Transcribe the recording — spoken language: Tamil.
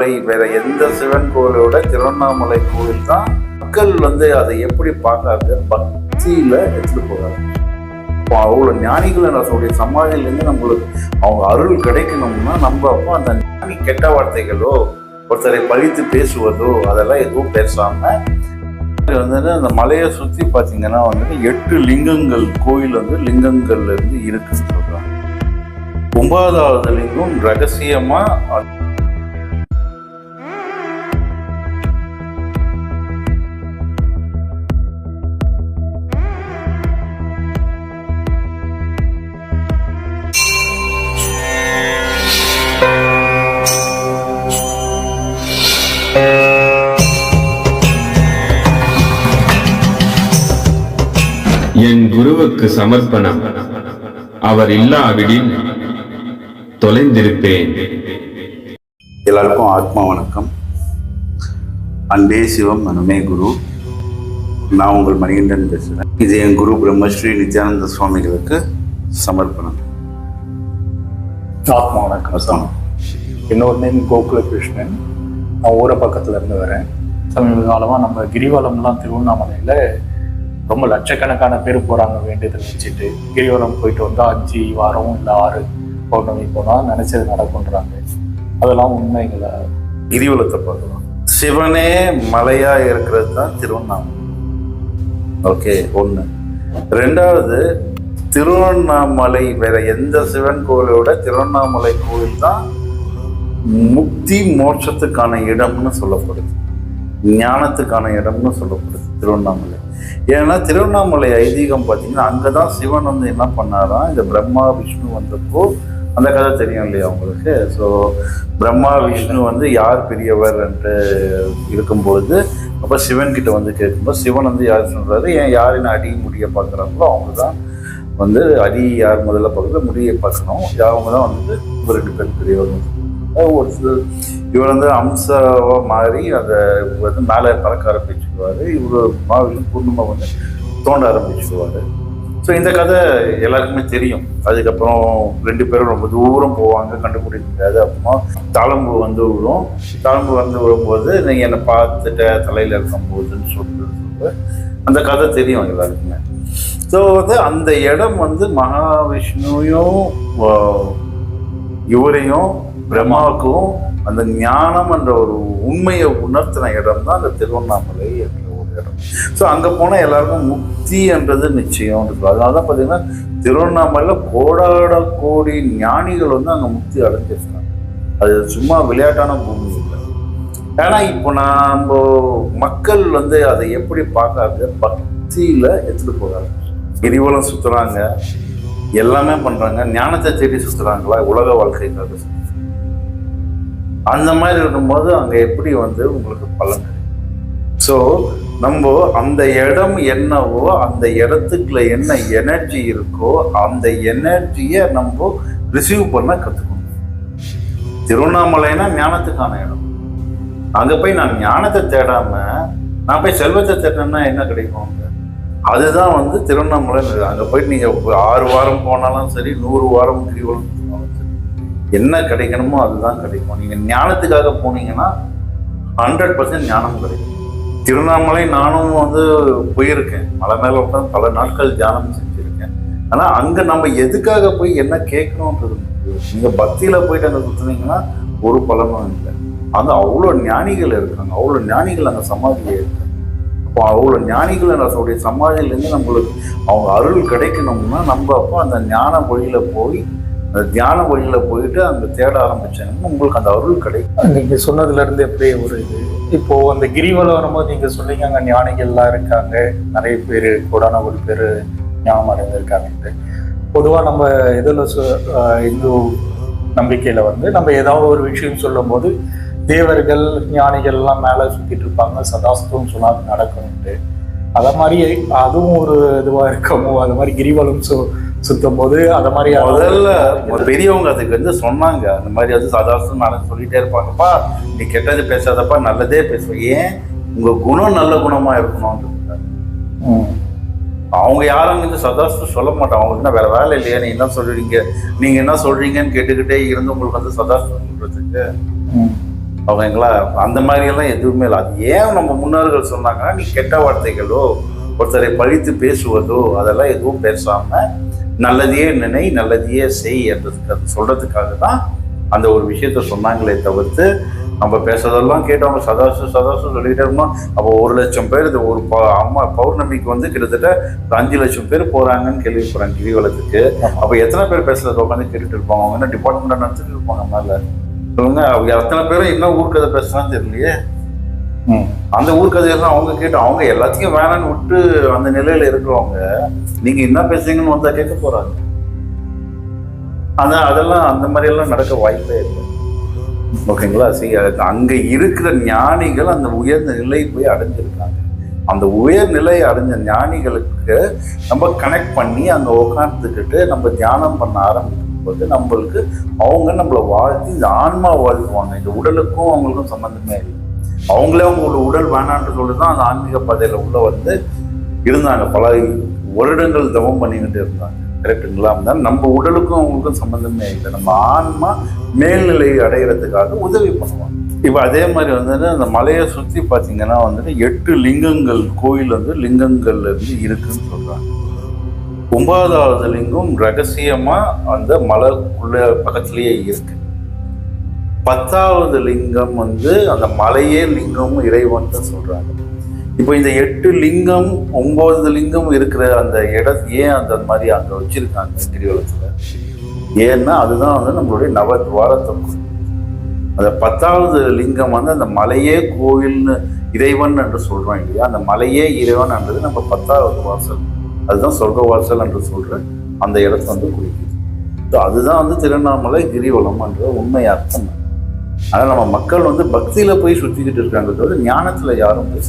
திருவண்ணாமலை வேற எந்த சிவன் கோயிலோட திருவண்ணாமலை கோவில் தான் மக்கள் வந்து அதை எப்படி பார்க்காது பக்தியில எடுத்துட்டு போகிறாங்க இப்போ அவ்வளோ ஞானிகளை நான் சொல்லிய சமாதியிலேருந்து நம்மளுக்கு அவங்க அருள் கிடைக்கணும்னா நம்ம அப்போ அந்த ஞானி கெட்ட வார்த்தைகளோ ஒருத்தரை பழித்து பேசுவதோ அதெல்லாம் எதுவும் பேசாமல் வந்து அந்த மலையை சுற்றி பார்த்தீங்கன்னா வந்துட்டு எட்டு லிங்கங்கள் கோயில் வந்து லிங்கங்கள்ல இருந்து இருக்குன்னு சொல்கிறாங்க ஒன்பதாவது லிங்கம் ரகசியமாக குருவுக்கு சமர்ப்பணம். அவர் இல்லாவிடில் தொலைந்திருப்பேன். எல்லாருக்கும் ஆத்மா வணக்கம். அன்பே சிவம் மனமே குரு. நான் உங்கள் மணிகண்டன் பேசுகிறேன் இது என் குரு பிரம்மஸ்ரீ நித்யானந்த சுவாமிகளுக்கு சமர்ப்பணம். ஆத்மா வணக்கம் சாமி என்னோட நேம் கோகுல கிருஷ்ணன். நான் ஊர பக்கத்துல இருந்து வரேன். சமீப காலமாக நம்ம கிரிவலம்லாம் திருவண்ணாமலையில ரொம்ப லட்சக்கணக்கான பேர் போறாங்க வேண்டியதை வச்சுட்டு. கிரிவலம் போயிட்டு வந்தா அஞ்சு வாரம் இல்லை ஆறு பௌர்ணமி போனா நினைச்சது நடக்குன்றாங்க அதெல்லாம் உண்மைங்களா? கிரிவலத்தை பார்க்கலாம். சிவனே மலையா இருக்கிறது தான் திருவண்ணாமலை. ஓகே ஒன்று ரெண்டாவது திருவண்ணாமலை வேற எந்த சிவன் கோவிலோட திருவண்ணாமலை கோயில் தான் முக்தி மோட்சத்துக்கான இடம்னு சொல்லப்படுது. ஞானத்துக்கான இடம்னு சொல்லப்படுது திருவண்ணாமலை. ஏன்னா திருவண்ணாமலை ஐதீகம் பார்த்தீங்கன்னா அங்கே தான் சிவன் வந்து என்ன பண்ணாராம் இந்த பிரம்மா விஷ்ணு வந்தப்போ அந்த கதை தெரியும் இல்லையா உங்களுக்கு? ஸோ பிரம்மா விஷ்ணு வந்து யார் பெரியவர் என்று இருக்கும்பொழுது அப்போ சிவன் கிட்ட வந்து கேட்கும்போது சிவன் வந்து யார் சொல்கிறாரு ஏன் யார் என்ன அடி முடிய பார்க்குறாங்களோ அவங்க தான் வந்து அடி யார் முதல்ல பார்க்குறது முடியை பார்க்கணும் அவங்க தான் வந்து இவர் ரெண்டு பேர் பெரியவர். ஒரு சில இவர் வந்து அம்சாவாக மாறி அந்த வந்து மேலே பறக்க ஆரம்பிச்சுக்குவார் இவர் மாவிலும் பூர்ணமாக வந்து தோண்ட ஆரம்பிச்சுக்குவார் ஸோ இந்த கதை எல்லாருக்குமே தெரியும். அதுக்கப்புறம் ரெண்டு பேரும் ரொம்ப தூரம் போவாங்க கண்டுபிடிக்க முடியாது அப்புறமா தாளம்பு வந்து விழும். தாளம்பு வந்து விழும்போது நீங்கள் என்னை பார்த்துட்ட தலையில் இருக்கும்போதுன்னு சொல்லிட்டு சொல்லிட்டு அந்த கதை தெரியும் எல்லாருக்குமே. ஸோ வந்து அந்த இடம் வந்து மகாவிஷ்ணுவையும் இவரையும் பிரம்மாவுக்கும் அந்த ஞானம் என்ற ஒரு உண்மையை உணர்த்தின இடம் தான் அந்த திருவண்ணாமலை என்ற ஒரு இடம். ஸோ அங்கே போனால் எல்லாருக்கும் முக்தி என்றது நிச்சயம். இருக்கும் அதனால தான் பார்த்தீங்கன்னா திருவண்ணாமலையில் கோடாட கோடி ஞானிகள் வந்து அங்கே முக்தி அடைஞ்சிருக்காங்க. அது சும்மா விளையாட்டான பூமி இல்லை. ஏன்னா இப்போ நம்ம மக்கள் வந்து அதை எப்படி பார்க்காது பக்தியில் எடுத்துகிட்டு போகிறாங்க கிரிவலம் சுற்றுறாங்க எல்லாமே பண்ணுறாங்க ஞானத்தை தேடி சுற்றுறாங்களா உலக வாழ்க்கைக்காக அந்த மாதிரி இருக்கும்போது அங்கே எப்படி வந்து உங்களுக்கு பலன் ஸோ நம்ம அந்த இடம் என்னவோ அந்த இடத்துக்குள்ள என்ன எனர்ஜி இருக்கோ அந்த எனர்ஜியை நம்ம ரிசீவ் பண்ண கற்றுக்கணும் திருவண்ணாமலைனா ஞானத்துக்கான இடம். அங்கே போய் நான் ஞானத்தை தேடாம நான் போய் செல்வத்தை தேடினேன்னா என்ன கிடைக்கும் அங்கே? அதுதான் வந்து திருவண்ணாமலை. அங்கே போயிட்டு நீங்கள் ஆறு வாரம் போனாலும் சரி நூறு வாரம் கிரிவலம் போனாலும் சரி என்ன கிடைக்கணுமோ அதுதான் கிடைக்கும். நீங்கள் ஞானத்துக்காக போனீங்கன்னா ஹண்ட்ரட் பர்சன்ட் ஞானம் கிடைக்கும். திருவண்ணாமலை நானும் வந்து போயிருக்கேன். மலை மேலே உட்காந்து பல நாட்கள் தியானம் செஞ்சுருக்கேன். ஆனால் அங்கே நம்ம எதுக்காக போய் என்ன கேட்கணுன்றது நீங்கள் பக்தியில் போயிட்டு அங்கே சுற்றுனீங்கன்னா ஒரு பலனும் இல்லை. அங்கே அவ்வளோ ஞானிகள் இருக்காங்க. அவ்வளோ ஞானிகள் அங்கே சமாதியே இருக்காங்க. இப்போ அவ்வளோ ஞானிகள் அரசுடைய சமாதியிலேருந்து நம்மளுக்கு அவங்க அருள் கிடைக்கணும்னா நம்ம அப்போ அந்த ஞான வழியில் போய் அந்த தியான வழியில் போயிட்டு அங்கே தேட ஆரம்பிச்சாங்கன்னா உங்களுக்கு அந்த அருள் கிடைக்கும். நீங்க சொன்னதுல இருந்து எப்படி ஒரு இது? இப்போ அந்த கிரிவலம் வரும்போது நீங்க சொன்னீங்க அங்க ஞானிகள்லாம் இருக்காங்க. நிறைய பேர் கோடான ஒரு பேர் ஞானம் அடைந்திருக்காங்கன்ட்டு பொதுவா நம்ம இதில் இந்து நம்பிக்கையில வந்து நம்ம ஏதாவது ஒரு விஷயம் சொல்லும்போது தேவர்கள் ஞானிகள் எல்லாம் மேலே சுத்திட்டு இருப்பாங்க. சதாஸ்துன்னு சொன்னா அது நடக்கும்ட்டு. அத மாதிரி அதுவும் ஒரு இதுவா இருக்கமோ? அது மாதிரி கிரிவலம் சு சுத்தும் போது அத மாதிரி முதல்ல பெரியவங்க அதுக்கு வந்து சொன்னாங்க. அந்த மாதிரி வந்து சதாசம் நான் சொல்லிட்டே இருப்பாங்கப்பா. நீ கெட்டது பேசாதப்பா நல்லதே பேசுவேன் ஏன்? உங்க குணம் நல்ல குணமா இருக்கணும்ன்றது ம். அவங்க யாரும் வந்து சதாஸ்து சொல்ல மாட்டாங்க. அவங்களுக்கு என்ன வேற வேலை இல்லையா? நீ என்ன சொல்றீங்க? நீங்க என்ன சொல்றீங்கன்னு கேட்டுக்கிட்டே இருந்து உங்களுக்கு வந்து சதாஸ்து சொல்றதுக்கு. அவங்களா அந்த மாதிரியெல்லாம் எதுவுமே இல்லை. அது ஏன் நம்ம முன்னோர்கள் சொன்னாங்கன்னா நீ கெட்ட வார்த்தைகளோ ஒருத்தரை பழித்து பேசுவதோ அதெல்லாம் எதுவும் பேசாமல் நல்லதையே நினை நல்லதையே செய் என்றதுக்கு அது சொல்கிறதுக்காக தான் அந்த ஒரு விஷயத்த சொன்னாங்களே தவிர்த்து நம்ம பேசுறதெல்லாம் கேட்டவங்க சதாசு சதாசு இருந்தோம். அப்போ ஒரு லட்சம் பேர் இது ஒரு ப- அம்மா பௌர்ணமிக்கு வந்து கிட்டத்தட்ட ஒரு அஞ்சு லட்சம் பேர் போகிறாங்கன்னு கேள்விப்படுறாங்க கிரிவலத்துக்கு. அப்போ எத்தனை பேர் பேசுறத உட்காந்து கேட்டுட்டு இருப்பாங்க? அவங்க என்ன டிபார்ட்மெண்ட் நடத்திட்டு இருப்பாங்க? மேலே சொல்லுங்க அவங்க எத்தனை பேரும் என்ன ஊர்க்கதை பேசுறான்னு தெரியலையே. அந்த ஊர்க்கதையெல்லாம் அவங்க கேட்டு அவங்க எல்லாத்தையும் வேணான்னு விட்டு அந்த நிலையில இருக்கிறவங்க நீங்க என்ன பேசுறீங்கன்னு வந்தா கேட்க போறாங்க. ஆனா அதெல்லாம் அந்த மாதிரி எல்லாம் நடக்க வாய்ப்பே இல்லை. ஓகேங்களா? சரி அங்க இருக்கிற ஞானிகள் அந்த உயர்ந்த நிலை போய் அடைஞ்சிருக்காங்க. அந்த உயர்நிலை அடைஞ்ச ஞானிகளுக்கு நம்ம கனெக்ட் பண்ணி அங்க உட்காந்துக்கிட்டு நம்ம தியானம் பண்ண ஆரம்பிக்கும் போது நம்மளுக்கு அவங்க நம்மளை வாழ்த்தி இந்த ஆன்மா வாழ்த்துவாங்க இந்த உடலுக்கும் அவங்களுக்கும் சம்மந்தமே இல்லை. அவங்களே அவங்களோட உடல் வேணான்னு சொல்லி தான் அந்த ஆன்மீக பாதையில் உள்ள வந்து இருந்தாங்க. பல வருடங்கள் தவம் பண்ணிக்கிட்டு இருந்தாங்க. கரெக்டுங்களா இருந்தாலும் நம்ம உடலுக்கும் அவங்களுக்கும் சம்மந்தமே இல்லை. நம்ம ஆன்மா மேல்நிலை அடைகிறதுக்காக உதவி பண்ணுவாங்க. இப்போ அதே மாதிரி வந்து அந்த மலையை சுற்றி பார்த்தீங்கன்னா வந்துட்டு எட்டு லிங்கங்கள் கோயில் வந்து லிங்கங்கள்ல இருந்து இருக்குன்னு சொல்கிறாங்க ஒன்பதாவது லிங்கம் ரகசியமா அந்த மலைக்குள்ள பக்கத்திலேயே இருக்கு. பத்தாவது லிங்கம் வந்து அந்த மலையே லிங்கமும் இறைவன் தான் சொல்றாங்க. இப்போ இந்த எட்டு லிங்கம் ஒன்பது லிங்கம் இருக்கிற அந்த இடம் ஏன் அந்த மாதிரி அங்க வச்சிருக்காங்க கிரிவலத்துல ஏன்னா அதுதான் வந்து நம்மளுடைய நவத்வாரத்தை அந்த பத்தாவது லிங்கம் வந்து அந்த மலையே கோயில்னு இறைவன் என்று சொல்றோம் இல்லையா? அந்த மலையே இறைவன் என்றது நம்ம பத்தாவது வாசல். அதுதான் சொர்க்க வாசல் என்று சொல்கிற அந்த இடத்த வந்து குறிக்குது. ஸோ அதுதான் வந்து திருவண்ணாமலை கிரிவலம் என்ற உண்மை அர்த்தம். ஆனால் நம்ம மக்கள் வந்து பக்தியில் போய் சுற்றிக்கிட்டு இருக்காங்க தவிர யாரும் பேச